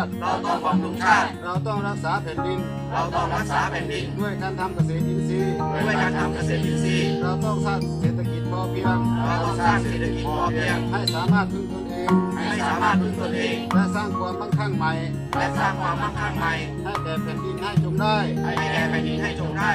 าติ เราต้องบำรุงชาติ เราต้องรักษาแผ่นดิน เราต้องรักษาแผ่นดิน ด้วยการทำเกษตรอินทรีย์ ด้วยการทำเกษตรอินทรีย์ เราต้องสร้างเศรษฐกิจพอเพียง เราต้องสร้างเศรษฐกิจพอเพียง ให้สามารถพึ่งตนเอง ให้สามารถพึ่งตนเอง และสร้างความมั่งคั่งใหม่ และสร้างความมั่งคั่งใหม่ ให้แก่แผ่นดินให้จงได้ ให้แก่แผ่นดินให้จงได้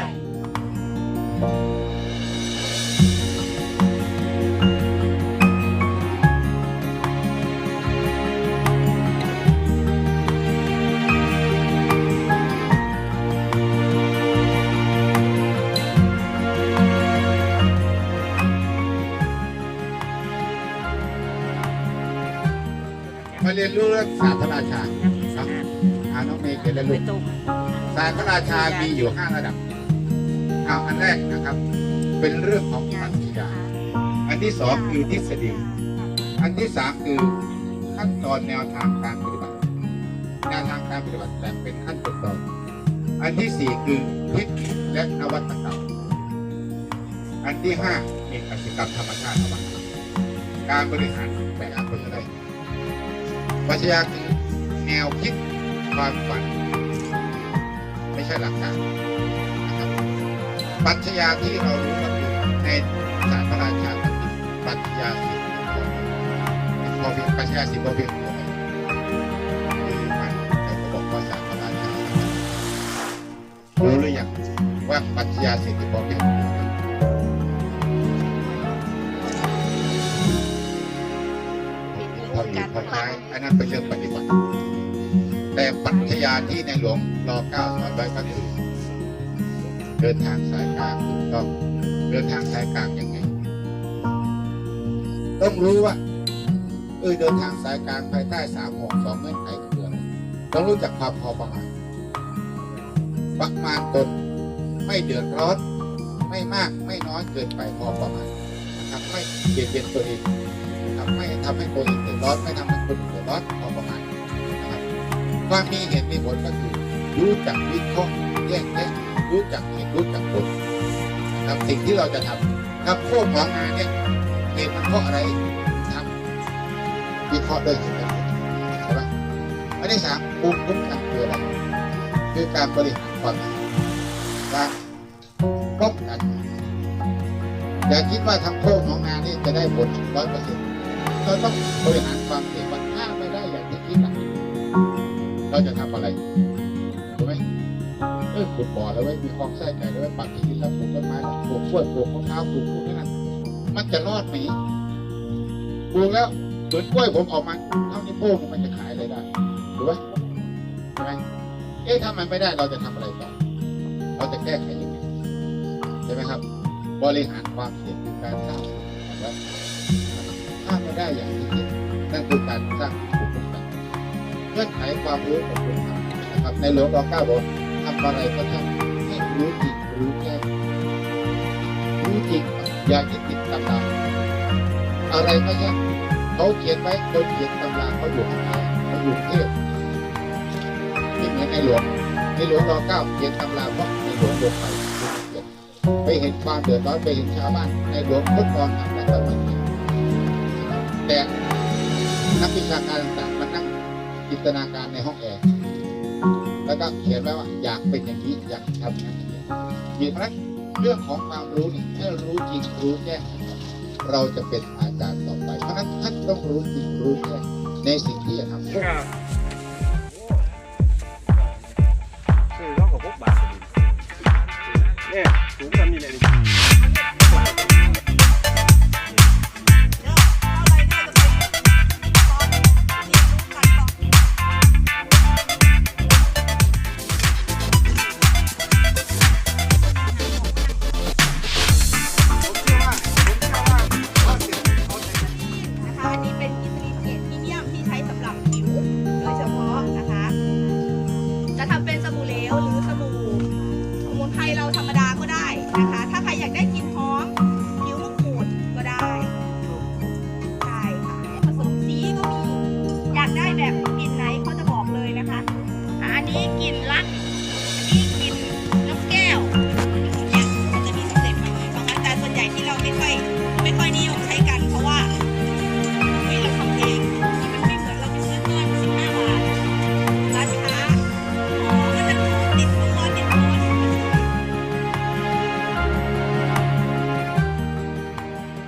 มาเรียนรู้เรื่องศาสตร์พระราชาครับอาน้องเมย์เขียนแล้วลูกศาสตร์พระราชามีอยู่ห้าระดับเอาอันแรกนะครับ เป็นเรื่องของปรัชญาอันที่สองคือทฤษฎี อันที่สามคือขั้นตอนแนวทางการปฏิบัติ แนวทางการปฏิบัติแบ่เป็นขั้นตอน อันที่สี่คือเทคนิคและนวัตกรรม อันที่ห้าเอกสิกรรมธรรมชาตินวัตกรรมการบริหารแบบคนอะไร ปรัชญาคือแนวคิดความฝัน ไม่ใช่หลักการนะครับปรัชญาที่เรารู้กันอยู่ในศาสตร์พระราชาปรัชญาสิบพอเพียงปรัชญาสิบพอเพียงคืออะไรคือมันใครก็บอกว่าศาพระราชารู้หรือยังว่าปรัชญาสิบพอเพียง พออยู่พอใช้อันนั้นเป็นเรื่องปฏิบัติ แต่ปรัชญาที่ในหลวงรอเก้าสอนไว้ก็คือเดินทางสายกลางถูกต้องเดินทางสายกลางยังไง ต้องรู้ว่าเออเดินทางสายกลางภายใต้สามหกสองเงื่อนไขคืออะไรต้องรู้จักความพอประมาณประมาณตนไม่เดือดร้อน ไม่มากไม่น้อยเกินไปพอประมาณนะครับไม่เบียดเบียนตัวเองนไม่ ทำให้ตัวเองเดือดร้อนไม่ทำให้คนอื่นเดือดร้อนพอประมาณนะครับความมีเหตุมีผลก็คือ รู้จักวิเคราะห์แยกแยะรู้จักเหตุรู้จักผลนะครับสิ่งที่เราจะทำทำโค้งของงานเนี่ยเหตุมันเพราะอะไรทำวิเคราะห์ด้วยเหตุผลใช่ไหมอันที่สามภูมิคุ้มกันคืออะไรคือการบริหารความคิดการป้องกันอย่าคิดว่าทำโค้งของงานนี่จะได้ผลร้อยเปอร์เซ็นต์ เราต้องบริหารความเสี่ยงว่าถ้าไม่ได้อย่างที่คิดล่ะเราจะทำอะไรถูกไหมเออขุดบ่อแล้วไว้ยมีคลองไส้ไก่แล้วไว้ยปักที่ดินแล้วปลูกต้นไม้แล้วปลูกกล้วยปลูกมะพร้าวปลูกพวกนั้นมันจะรอดไหมปลูกแล้วเหมือนกล้วยผมออกมาเท่านี้โป้งมันจะขายอะไรได้ถูกไหมใช่ไหมเอ๊ะถ้ามันไม่ได้เราจะทำอะไรต่อเราจะแก้ไขยังไงใช่ไหมครับ บริหารความเสี่ยงการสร้างแบบว่าถ้ ได้อย่างที่คิดนั่นคือการสร้างภูมิคุ้มกันเงื่อนไขความรู้ของคุณทำนะครับ ในหลวงรอเก้าบอกทำอะไรก็ทำให้รู้จริงรู้แจ้งรู้จริงอย่าคิดติดตำราอะไรก็ช่างเขาเขียนไว้คนเขียนตำราเขาอยู่ข้างในเขาอยู่เทพที่เหมือนในหลวงในหลวงรอเก้าเขียนตำราเพราะในหลวงลงไปไปเห็นความเดือดร้อนไปเห็นชาวบ้านในหลวงทดลองทำแล้วก็มัน แต่นักวิชาการต่างๆมานั่งจินตนาการในห้องแอร์แล้วก็เขียนไว้ว่าอยากเป็นอย่างนี้อยากทำอย่างนี้มีเพราะฉะนั้นเรื่องของความรู้นี่ถ้ารู้จริงรู้แจ้งเราจะเป็นอาจารย์ต่อไป เพราะฉะนั้นท่านต้องรู้จริงรู้แจ้งในสิ่งที่จะทำ